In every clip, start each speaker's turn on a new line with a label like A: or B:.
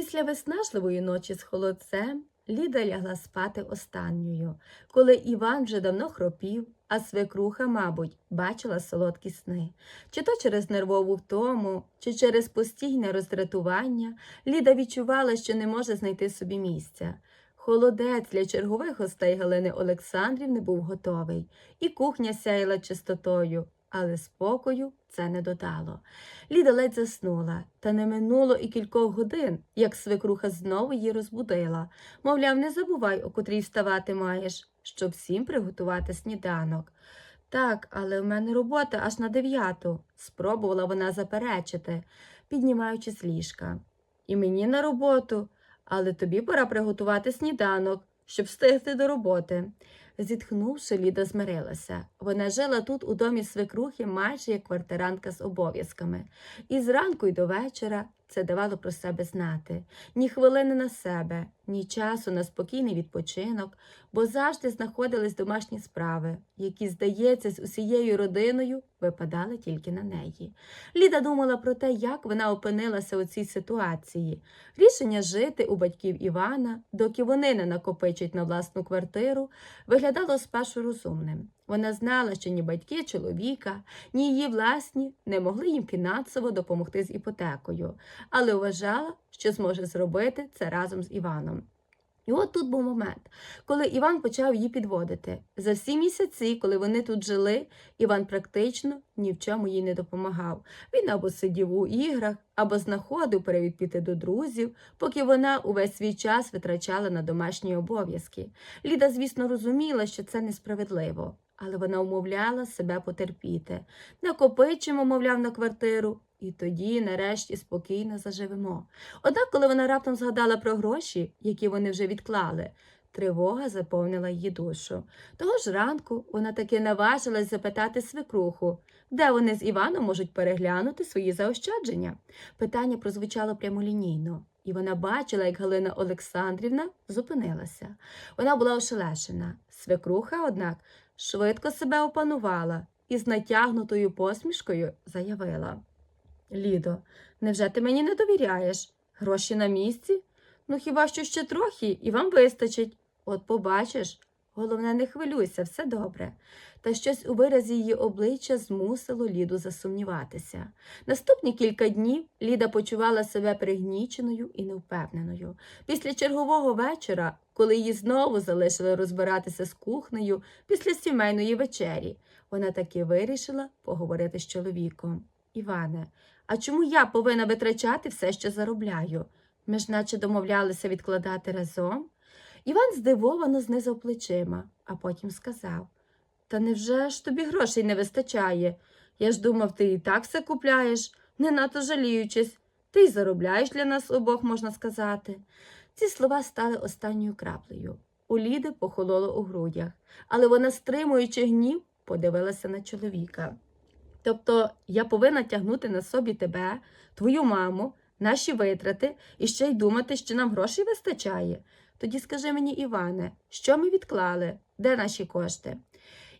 A: Після виснажливої ночі з холодцем Ліда лягла спати останньою, коли Іван вже давно хропів, а свекруха, мабуть, бачила солодкі сни. Чи то через нервову втому, чи через постійне роздратування, Ліда відчувала, що не може знайти собі місця. Холодець для чергових гостей Галини Олександрівни був готовий, і кухня сяяла чистотою, але спокою це не додало. Ліда ледь заснула, та не минуло і кількох годин, як свекруха знову її розбудила. Мовляв, не забувай, о котрій вставати маєш, щоб всім приготувати сніданок. Так, але в мене робота аж на дев'яту, спробувала вона заперечити, піднімаючи з ліжка. І мені на роботу, але тобі пора приготувати сніданок, щоб встигти до роботи. Зітхнувши, Ліда змирилася. Вона жила тут у домі свекрухи майже як квартирантка з обов'язками. І зранку й до вечора це давало про себе знати. Ні хвилини на себе, ні часу на спокійний відпочинок, бо завжди знаходились домашні справи, які, здається, з усією родиною випадали тільки на неї. Ліда думала про те, як вона опинилася у цій ситуації. Рішення жити у батьків Івана, доки вони не накопичать на власну квартиру, виглядало спершу розумним. Вона знала, що ні батьки чоловіка, ні її власні не могли їм фінансово допомогти з іпотекою, але вважала, що зможе зробити це разом з Іваном. І от тут був момент, коли Іван почав її підводити. За всі місяці, коли вони тут жили, Іван практично ні в чому їй не допомагав. Він або сидів у іграх, або знаходив привід піти до друзів, поки вона увесь свій час витрачала на домашні обов'язки. Ліда, звісно, розуміла, що це несправедливо, але вона умовляла себе потерпіти. Накопичимо, мовляв, на квартиру, і тоді, нарешті, спокійно заживемо. Однак, коли вона раптом згадала про гроші, які вони вже відклали, тривога заповнила її душу. Того ж ранку вона таки наважилась запитати свекруху, де вони з Іваном можуть переглянути свої заощадження. Питання прозвучало прямолінійно, і вона бачила, як Галина Олександрівна зупинилася. Вона була ошелешена. Свекруха, однак, швидко себе опанувала і з натягнутою посмішкою заявила. Лідо, невже ти мені не довіряєш? Гроші на місці? Ну хіба що ще трохи, і вам вистачить. От побачиш. Головне, не хвилюйся, все добре. Та щось у виразі її обличчя змусило Ліду засумніватися. Наступні кілька днів Ліда почувала себе пригніченою і невпевненою. Після чергового вечора, коли її знову залишили розбиратися з кухнею після сімейної вечері, вона таки вирішила поговорити з чоловіком. Іване, а чому я повинна витрачати все, що заробляю? Ми ж наче домовлялися відкладати разом. Іван здивовано знизав плечима, а потім сказав Та невже ж тобі грошей не вистачає? Я ж думав, ти і так все купляєш, не надто жаліючись. Ти й заробляєш для нас обох, можна сказати. Ці слова стали останньою краплею. У Ліди похололо у грудях, але вона, стримуючи гнів, подивилася на чоловіка. Тобто я повинна тягнути на собі тебе, твою маму, наші витрати і ще й думати, що нам грошей вистачає. Тоді скажи мені, Іване, що ми відклали? Де наші кошти?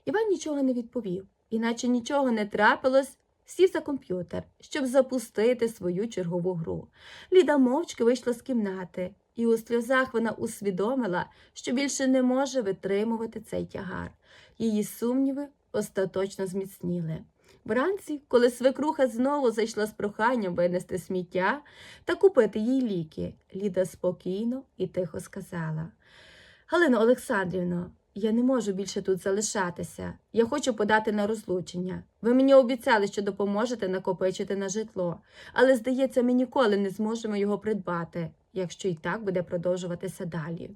A: Іван нічого не відповів, іначе нічого не трапилось, сів за комп'ютер, щоб запустити свою чергову гру. Ліда мовчки вийшла з кімнати, і у сльозах вона усвідомила, що більше не може витримувати цей тягар. Її сумніви остаточно зміцніли. Вранці, коли свекруха знову зайшла з проханням винести сміття та купити їй ліки, Ліда спокійно і тихо сказала Галино Олександрівно, я не можу більше тут залишатися. Я хочу подати на розлучення. Ви мені обіцяли, що допоможете накопичити на житло, але, здається, ми ніколи не зможемо його придбати, якщо і так буде продовжуватися далі.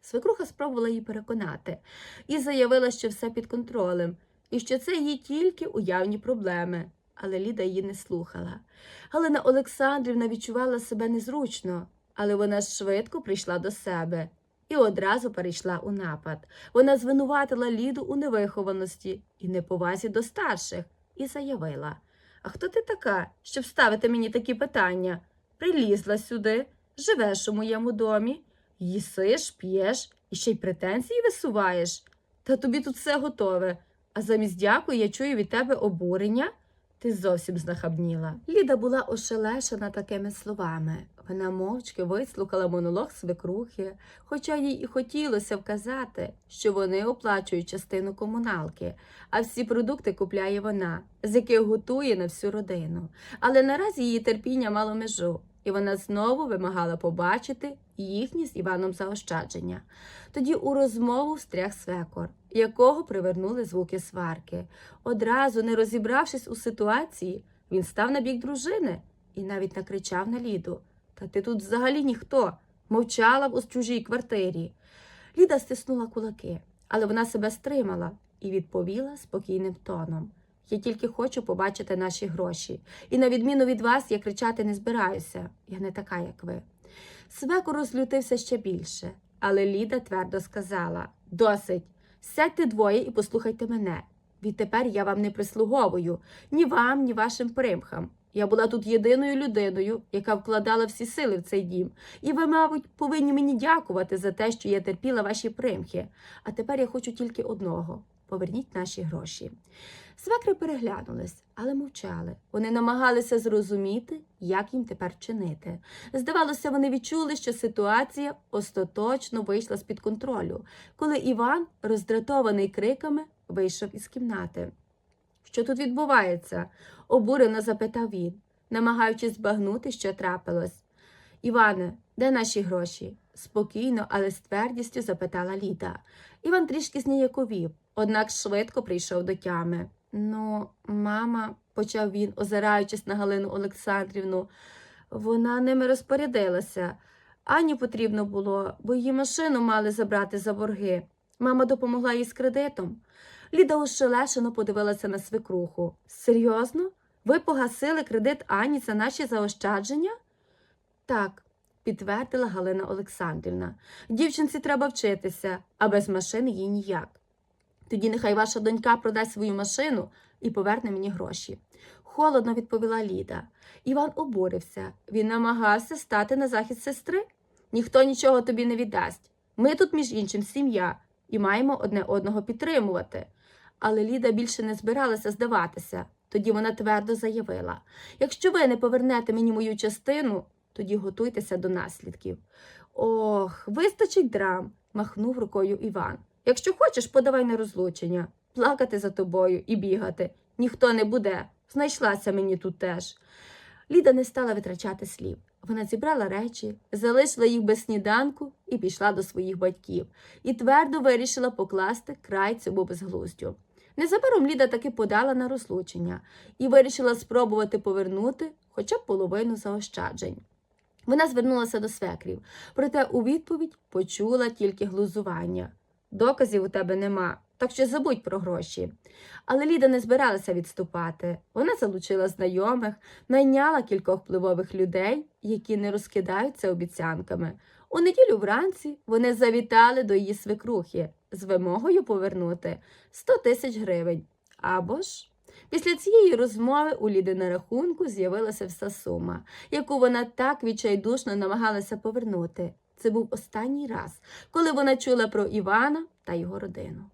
A: Свекруха спробувала її переконати і заявила, що все під контролем, і що це її тільки уявні проблеми. Але Ліда її не слухала. Галина Олександрівна відчувала себе незручно, але вона швидко прийшла до себе і одразу перейшла у напад. Вона звинуватила Ліду у невихованості і неповазі до старших і заявила: А хто ти така, щоб ставити мені такі питання? Прилізла сюди, живеш у моєму домі, їсиш, п'єш і ще й претензії висуваєш. Та тобі тут все готове. А замість дякую я чую від тебе обурення. Ти зовсім знахабніла. Ліда була ошелешена такими словами. Вона мовчки вислухала монолог свекрухи, хоча їй і хотілося вказати, що вони оплачують частину комуналки, а всі продукти купляє вона, з яких готує на всю родину. Але наразі її терпіння мало межу, вона знову вимагала побачити їхні з Іваном заощадження. Тоді у розмову встряг свекор, якого привернули звуки сварки. Одразу, не розібравшись у ситуації, він став на бік дружини і навіть накричав на Ліду. Та ти тут взагалі ніхто, мовчала б у чужій квартирі. Ліда стиснула кулаки, але вона себе стримала і відповіла спокійним тоном. Я тільки хочу побачити наші гроші, і на відміну від вас я кричати не збираюся. Я не така, як ви. Свеко розлютився ще більше, але Ліда твердо сказала: Досить, сядьте двоє і послухайте мене. Відтепер я вам не прислуговую ні вам, ні вашим примхам. Я була тут єдиною людиною, яка вкладала всі сили в цей дім, і ви, мабуть, повинні мені дякувати за те, що я терпіла ваші примхи. А тепер я хочу тільки одного поверніть наші гроші. Свекри переглянулись, але мовчали. Вони намагалися зрозуміти, як їм тепер чинити. Здавалося, вони відчули, що ситуація остаточно вийшла з-під контролю, коли Іван, роздратований криками, вийшов із кімнати. Що тут відбувається? обурено запитав він, намагаючись збагнути, що трапилось. Іване, де наші гроші? спокійно, але з твердістю запитала Ліда. Іван трішки зніяковів, однак швидко прийшов до тями. Ну, мама, почав він, озираючись на Галину Олександрівну, вона ними розпорядилася. Ані потрібно було, бо її машину мали забрати за борги. Мама допомогла їй з кредитом. Ліда ошелешено подивилася на свекруху. Серйозно? Ви погасили кредит Ані за наші заощадження? Так, підтвердила Галина Олександрівна. Дівчинці треба вчитися, а без машини їй ніяк. Тоді нехай ваша донька продасть свою машину і поверне мені гроші. Холодно відповіла Ліда. Іван обурився. Він намагався стати на захист сестри. Ніхто нічого тобі не віддасть. Ми тут, між іншим, сім'я і маємо одне одного підтримувати. Але Ліда більше не збиралася здаватися. Тоді вона твердо заявила: якщо ви не повернете мені мою частину, тоді готуйтеся до наслідків. Ох, вистачить драм, махнув рукою Іван. Якщо хочеш, подавай на розлучення, плакати за тобою і бігати. Ніхто не буде. Знайшлася мені тут теж. Ліда не стала витрачати слів. Вона зібрала речі, залишила їх без сніданку і пішла до своїх батьків, і твердо вирішила покласти край цьому безглуздю. Незабаром Ліда таки подала на розлучення і вирішила спробувати повернути хоча б половину заощаджень. Вона звернулася до свекрів, проте у відповідь почула тільки глузування. Доказів у тебе нема, так що забудь про гроші. Але Ліда не збиралася відступати. Вона залучила знайомих, найняла кількох впливових людей, які не розкидаються обіцянками. У неділю вранці вони завітали до її свекрухи з вимогою повернути 100 тисяч гривень. Або ж після цієї розмови у Ліди на рахунку з'явилася вся сума, яку вона так відчайдушно намагалася повернути. Це був останній раз, коли вона чула про Івана та його родину.